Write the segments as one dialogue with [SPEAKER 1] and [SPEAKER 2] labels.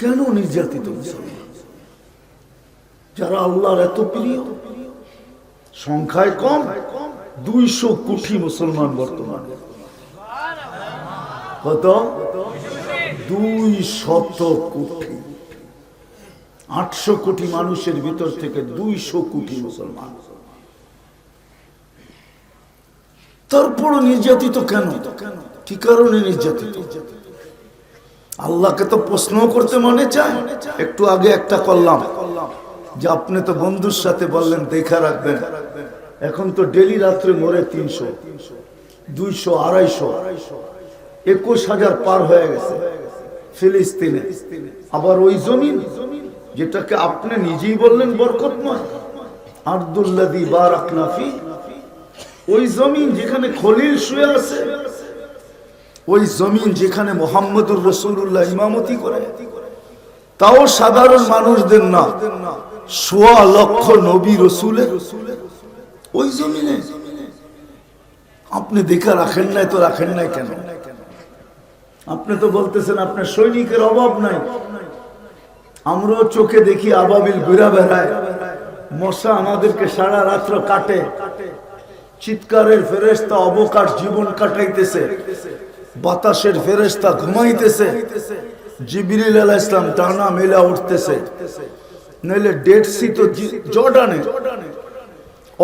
[SPEAKER 1] কেন নির্যাতিত যারা আল্লাহর এত প্রিয়, সংখ্যায় কম, দুইশো কোটি মুসলমান বর্তমান। কত? দুই শত কোটি। আটশো কোটি মানুষের ভিতর থেকে দুইশো কোটি মুসলমান। তারপরও নির্যাতিত কেন? কি কারণে নির্যাতিত? আল্লাহকে তো প্রশ্ন করতে মনে চায়। একটু আগে একটা করলাম। যে আপনি তো বন্ধুর সাথে বললেন, দেখা রাখবেন। এখন তো ডেলি রাত্রে মরে তিনশো, দুইশো, আড়াইশো, একুশ হাজার পার হয়ে গেছে ফিলিস্তিনে। আবার ওই জমিন, যেটাকে আপনি নিজেই বললেন বরকতময়। আব্দুল্লাদি বারাকনাফি ওই জমিন যেখানে খলিল শুয়ে আছে ওই জমিন যেখানে মোহাম্মদুর রসুল্লাহ ইমামতি করে। তাও সাধারণ মানুষদের না। সোয়া লক্ষ নবী রসুলের। ওই জমিনে। আপনি দেখা রাখেন নাই তো রাখেন নাই কেন? আপনি তো বলতেছেন আপনার সৈনিকের অভাব নাই। আমরাও চোখে দেখি আবাবিল ঘুরা বেড়ায়। মশা আমাদেরকে সারা রাত্র কাটে। চিৎকারের ফেরেস্তা অবকাশ জীবন কাটাইতেছে। বাতাসের ফেরেস্তা ঘুমাইতেছে। জিবিরিল আলাহ ইসলাম টানা মেলা উঠতেছে। নইলে ডেড সি তো জর্ডানে।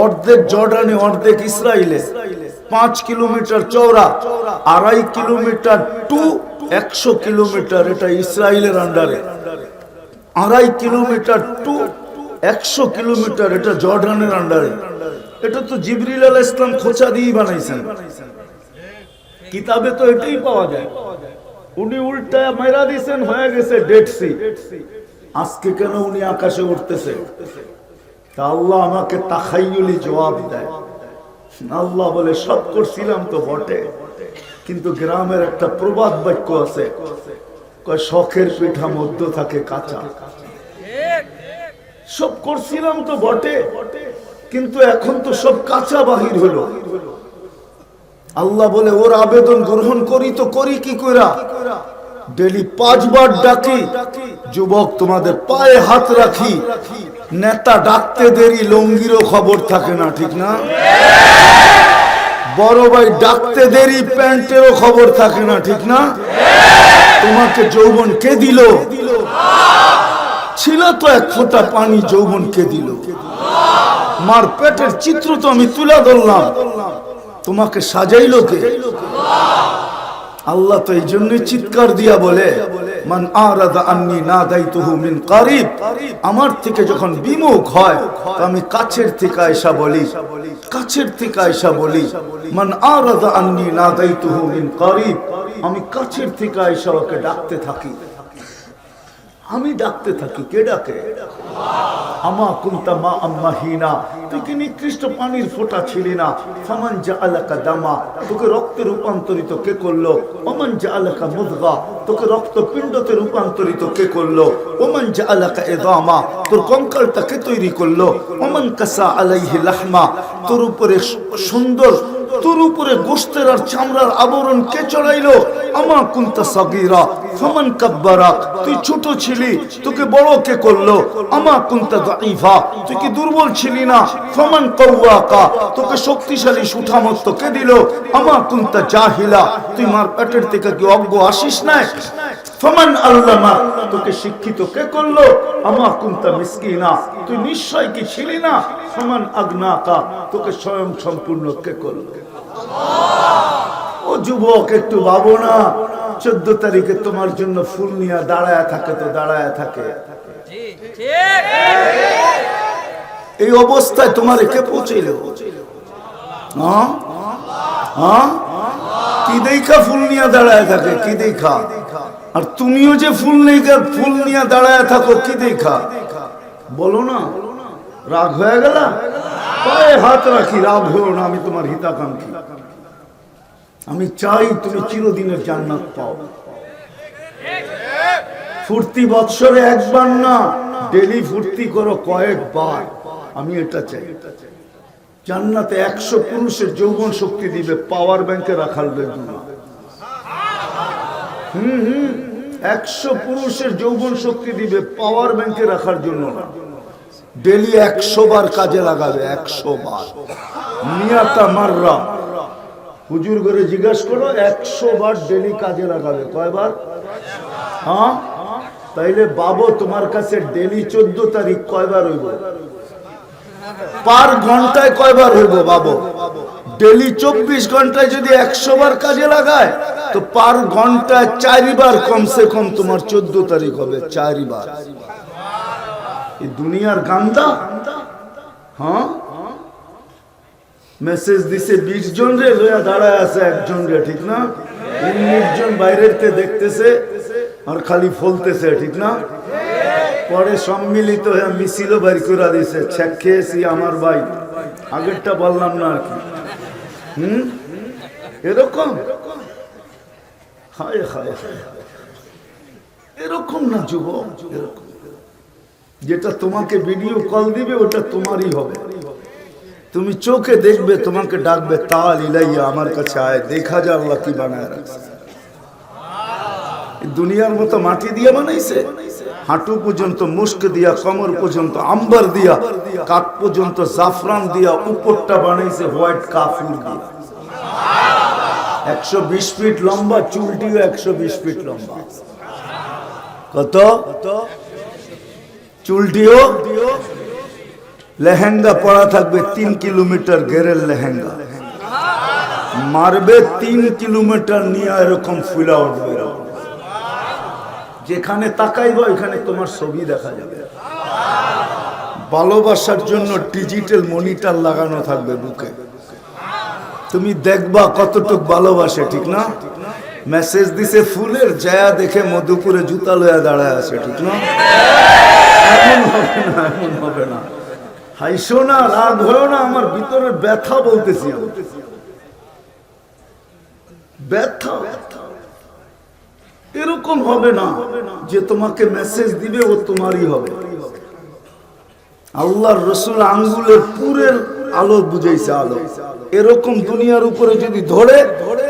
[SPEAKER 1] অর্ধেক জর্ডানে, অর্ধেক ইসরায়েলে পাঁচ কিলোমিটার চওড়া, আড়াই কিলোমিটার টু, একশো কিলোমিটার এটা ইসরায়েলের আন্ডারে। আড়াই কিলোমিটার টু, একশো কিলোমিটার এটা জর্ডানের আন্ডারে। এটা তো জিবরিল আলাহ ইসলাম খোঁচা দিয়েই বানাইছেন। কিতাবে তো এটাই পাওয়া যায়। উনি উল্টা মেরা দিয়েছেন হয়ে গেছে ডেড সি আজকে কেন উনি আকাশে উঠতেছে তা আল্লাহ আমাকে তাখাইলি জবাব দেয়। আল্লাহ বলে, সব করছিলাম তো বটে, কিন্তু গ্রামের একটা প্রবাদ বাক্য আছে। শখের পিঠা মধ্য থাকে কাঁচা। সব করছিলাম তো বটে, কিন্তু এখন তো সব কাঁচা বাহির হলো। আল্লাহ বলে, ওর আবেদন গ্রহণ করি তো করি কি কইরা? ডেলি পাঁচবার ডাকি, যুবক, তোমাদের পায়ে হাত রাখি। নেতা ডাকতে দেরি, লঙ্গিরও খবর থাকে না, ঠিক না? বড় ভাই ডাকতে দেরি, প্যান্টেরও খবর থাকে না, ঠিক না? তোমাকে যৌবন কে দিল? ছিল তো এক ফোঁটা পানি, যৌবন কে দিল? মার পেটের চিত্র তো আমি তুলে ধরলাম। তোমাকে সাজাইলো কে? আল্লাহ তো এই জন্যই চিৎকার দিয়া বলে, মান আরাদা আন্নি না দায়িতুহু মিন কারিব। আমার থেকে যখন বিমুখ হয় আমি কাছের থেকে আয়সা বলি, কাছের থেকে আয়সা বলি, মান আরাদা আন্নি না দায়িতুহু মিন কারিব। আমি কাছের থেকে আয়সা ওকে ডাকতে থাকি। আমি ডাকতে থাকি, কে ডাকে? আমা কুন্তা মা আম্মা হিনা, তুই কি নিকৃষ্ট পানির ফোঁটা ছিলি না? ফামান যা আলাকা দামা, তোকে রক্তে রূপান্তরিত কে করল? ওমান যা আলাকা মুদগা, তোকে রক্ত পিণ্ডতে রূপান্তরিত কে করল? ওমান যা আলাকা এদামা, তোর কঙ্কালটা কে তৈরি করল? ওমান কাসা আলাইহি লাহমা, তোর উপরে সুন্দর তোর উপরে গোস্তের আর চামড়ার আবরণ কে চড়াইলো? আমা কুন্তা সাগীরা, ফামান কাব্বারা, তুই ছোট ছিলি, তোকে বড় কে করল? আমা কুন্তা দাইফা তুই কি দুর্বল ছিলি না? ফামান কওয়াকা, তোকে শক্তিশালী সুঠামত্ত কে দিল? আমা কুন্তা জাহিলা, তুই মার পেটের থেকে কি অজ্ঞ আসিস না ফমান আল্লামা, তোকে শিক্ষিত কে করল? আমা কুন্তা মিসকিনা, তুই নিশ্চয় কি ছিলি না? ফমান তোকে স্বয়ং সম্পূর্ণ কে করল? ও যুবক, একটু ভাবো না, চোদ্দ তারিখে তোমার জন্য ফুল নিয়ে দাঁড়ায় থাকে তো দাঁড়ায় থাকে। এই অবস্থায় তোমার কে পৌঁছইল? হ্যাঁ? হ্যাঁ? কি দেখা ফুল নিয়ে দাঁড়ায় থাকে, কি দেখা? আর তুমিও যে ফুল নেই ফুল নিয়ে দাঁড়ায় থাকো, কি দেখা? বলো না। রাগ হয়ে গেল? পায়ে হাত রাখি, রাগ হয়েও না, আমি তোমার হিতাকাঙ্ক্ষী। আমি চাই তুমি চিরদিনের জান্নাত পাও। ফুর্তি বৎসরে একবার না, ডেলি ফুর্তি করো কয়েকবার। আমি এটা চাই। জান্নাতে একশো পুরুষের যৌবন শক্তি দিবে পাওয়ার ব্যাংকে রাখার জন্য হুম হুম। একশো পুরুষের যৌবন শক্তি দিবে পাওয়ার ব্যাংকে রাখার জন্য না। ডেলি একশো বার কাজে লাগাবে, একশো বার। নিয়াতা মাররা। হুজুর করে জিজ্ঞাসা করো, একশো বার ডেলি কাজে লাগাবে, কয়বার? হ্যাঁ? তাইলে বাবু, তোমার কাছে ডেলি চোদ্দ তারিখ কয়বার হইব? পার ঘন্টায় কয়বার হইব, বাবু? ডেলি চব্বিশ ঘন্টায় যদি একশো বার কাজে লাগায়, তো পার ঘন্টায় চারিবার কমসে কম তোমার চোদ্দ তারিখ হবে, চারিবার। এই দুনিয়ার গান্দা? হ্যাঁ? মেসেজ দিছে, বিশ জন রে লইয়া দাঁড়ায় আছে একজন রে, ঠিক না? উনিশ জন বাইরের তে দেখতেছে, আর খালি ফলতেছে, ঠিক না? পরে সম্মিলিত হয়ে মিছিল বাড়ি করে দিছে ছেক খেয়েছি আমার ভাই। আগেরটা বললাম না আর কি। হুম? এরকম? হায় হায় এরকম না, যুবক? এরকম। যেটা তোমাকে ভিডিও কল দিবে, ওটা তোমারই হবে। তুমি চোখে দেখবে, তোমাকে ডাকবে, তাল ইলাইয়া আমার কাছে আয়, দেখা যা আল্লাহ কি বানায় রাখছে। দুনিয়ার মতো মাটি দিয়ে বানাইছে। হাঁটু পর্যন্ত মুস্ক দিয়া, কমর পর্যন্ত আম্বার দিয়া, কাক পর্যন্ত জাফরান দিয়া, উপরটা বানাইছে হোয়াইট কাফুর দিয়া। একশো বিশ ফিট লম্বা, চুলটিও একশো বিশ ফিট লম্বা। কত? চুলটিও লেহেঙ্গা পরা থাকবে, তিন কিলোমিটার গেরের লেহেঙ্গা। মারবে তিন কিলোমিটার নিয়ে এরকম ফুলা উঠবে। যেখানে তাকাইবা, ওইখানে তোমার ছবি দেখা যাবে। ভালোবাসার জন্য ডিজিটাল মনিটর লাগানো থাকবে বুকে। তুমি দেখবা কতটুক ভালোবাসে, ঠিক না? মেসেজ দিছে, ফুলের জায়া দেখে মধুপুরে জুতা লয়া দাঁড়ায় আছে ঠিক না? এমন হবে না, এমন হবে না। হাইসো না, রাগ হয়েও না, আমার ভিতরে ব্যথা বলতেছি আমি। ব্যথা। এরকম হবে না যে তোমাকে মেসেজ দিবে, ও তোমারই হবে। আল্লাহর রসুল আঙ্গুলের পুরের আলো বুঝাইছে আলো। এরকম দুনিয়ার উপরে যদি ধরে,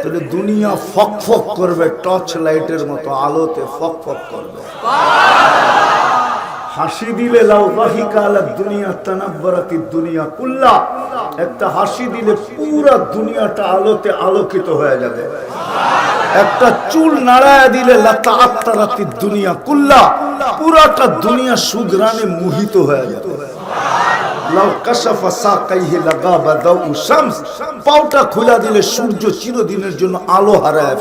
[SPEAKER 1] তাহলে দুনিয়া ফক ফক করবে টর্চ লাইটের মতো আলোতে ফক ফক করবে। হাসি দিলে দুনিয়া দুনিয়া কুল্লা। একটা হাসি দিলে পুরা দুনিয়াটা আলোতে আলোকিত হয়ে যাবে। একটা চুল নাড়ায় দিলে দুনিয়া কুল্লা, পুরাটা দুনিয়া সুগ্রানে মোহিত হয়ে জন্য আলো হারায়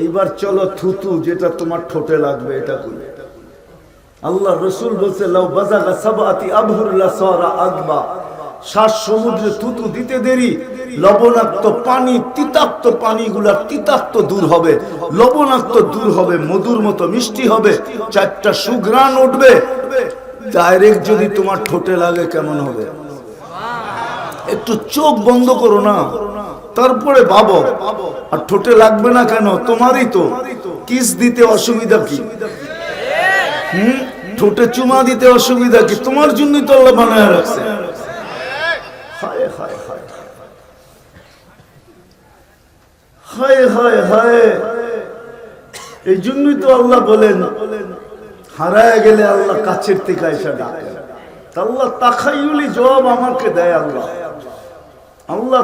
[SPEAKER 1] এইবার চলো থুতু, যেটা তোমার ঠোঁটে লাগবে, এটা করি আল্লাহ রসুল বলছে, লাউ বাজাগা সাবাতি আবহুরলা সরা আগবা শ্বাস সমুদ্রে থুতু দিতে দেরি, লবণাক্ত পানি, তিতাক্ত পানিগুলা তিতাক্ত দূর হবে, লবণাক্ত দূর হবে, মধুর মতো মিষ্টি হবে, চারটা সুঘ্রাণ উঠবে, ডাইরেক্ট যদি তোমার ঠোঁটে লাগে কেমন হবে? একটু চোখ বন্ধ করো না, তারপরে ভাবো, আর ঠোঁটে লাগবে না কেন? তোমারই তো। কিস দিতে অসুবিধা কি? ঠোঁটে চুমা দিতে অসুবিধা কি? তোমার জন্যই তো আল্লাহ বানায় রাখছে। হায় হায় হায়। হায় হায় হায়। এই জন্যই তো আল্লাহ বলেন, হারায় গেলে আল্লাহ কাছের থেকে এসে আল্লাহ জবাব আমাকে দেয় আল্লাহ। আল্লাহ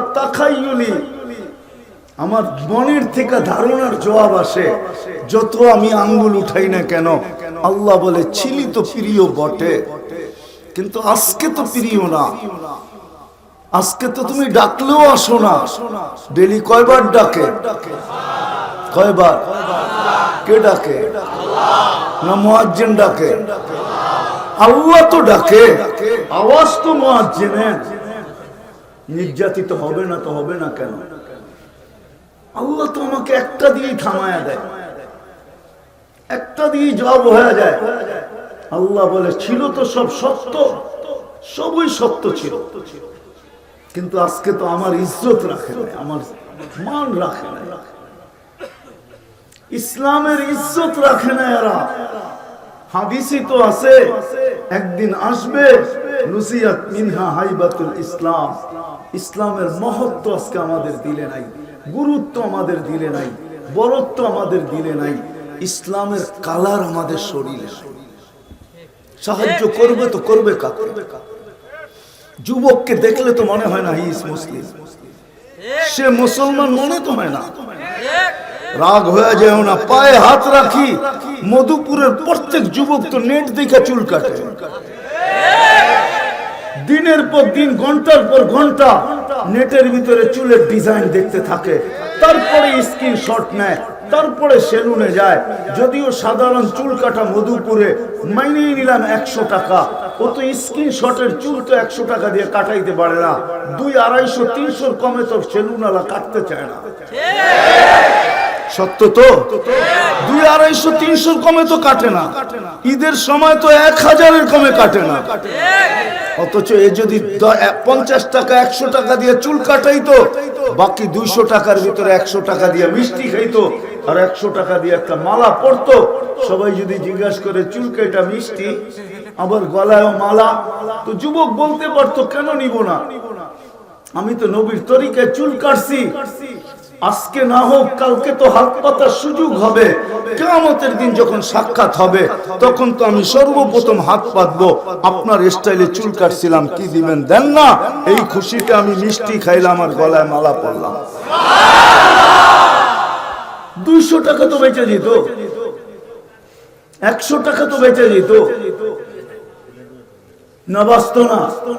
[SPEAKER 1] আমার মনের থেকে ধারণার জবাব আসে। যত আমি আঙ্গুল উঠাই না কেন, আল্লাহ বলে, ছিলি তো প্রিয় বটে। কিন্তু আজকে তো প্রিয় না। আজকে তো তুমি ডাকলেও আসো না। ডেলি কয়বার ডাকে? কয়বার? কে ডাকে? না মোয়াজ্জেন ডাকে? আল্লাহ তো ডাকে। আওয়াজ তো মোয়াজ্জেনের। নির্যাতিত হবে না তো হবে না কেন? আল্লাহ তো আমাকে একটা দিয়েই থামায়া দেয়। একটা দিয়েই জবাব হয়ে যায়। আল্লাহ বলে, ছিল তো সব সত্য, সবই সত্য ছিল। কিন্তু আজকে তো আমার ইজ্জত রাখে নাই, আমার মান রাখে নাই। ইসলামের ইজ্জত রাখে না এরা। হাদিসই তো আছে, একদিন আসবে, নুসিয়াত মিনহা হাইবাতুল ইসলাম। ইসলামের মহত্ব আজকে আমাদের দিলে নাই, গুরুত্ব আমাদের দিলে নাই, বরত্ব আমাদের দিলে নাই, ইসলামের কালার আমাদের শরীরে সাহায্য করবে তো করবে কাকে? যুবককে দেখলে তো মনে হয় না ইস মুসলিম। সে মুসলমান মনে তো হয় না। রাগ হয়ে যায় না, পায়ে হাত রাখি। মধুপুরের প্রত্যেক যুবক তো নেট দেখে চুল কাটে। দিনের পর দিন, ঘণ্টার পর ঘণ্টা নেটের ভিতরে চুলের ডিজাইন দেখতে থাকে। তারপরে স্ক্রিন শট নেয়, তারপরে সেলুনে যায়। যদিও সাধারণ চুল কাটা মধুপুরে মাইনেই নিলাম একশো টাকা ও তো স্ক্রিন শটের চুল তো একশো টাকা দিয়ে কাটাইতে পারে না। দুই আড়াইশো তিনশোর কমে তো সেলুনওয়ালা কাটতে চায় না। সত্য তো? দুই আড়াইশো তিনশোর কমে তো কাটে না। ঈদের সময় তো এক হাজারের কমে কাটে না। অথচ এ যদি পঞ্চাশ টাকা একশো টাকা দিয়ে চুল কাটাইতো বাকি দুইশো টাকার ভিতরে একশো টাকা দিয়ে মিষ্টি খাইতো আর একশো টাকা দিয়ে একটা মালা পরতো সবাই যদি জিজ্ঞাসা করে চুল কেটা মিষ্টি? আবার গলায় মালা। তো যুবক বলতে পারতো, কেন নিব না? আমি তো নবীর তরিকায় চুল কাটছি। আজকে না হোক, কালকে তো হাত পাতার সুযোগ হবে। কেমতের দিন যখন সাক্ষাৎ হবে, তখন তো আমি সর্বপ্রথম হাত পাতবো। আপনার স্টাইলে চুল কাটছিলাম, কি দিবেন দেন না? এই খুশিতে আমি মিষ্টি খাইলাম আর গলায় মালা পরলাম। দুইশো টাকা তো বেঁচে যেত। একশো টাকা তো বেঁচে যেত। না বাঁচত না।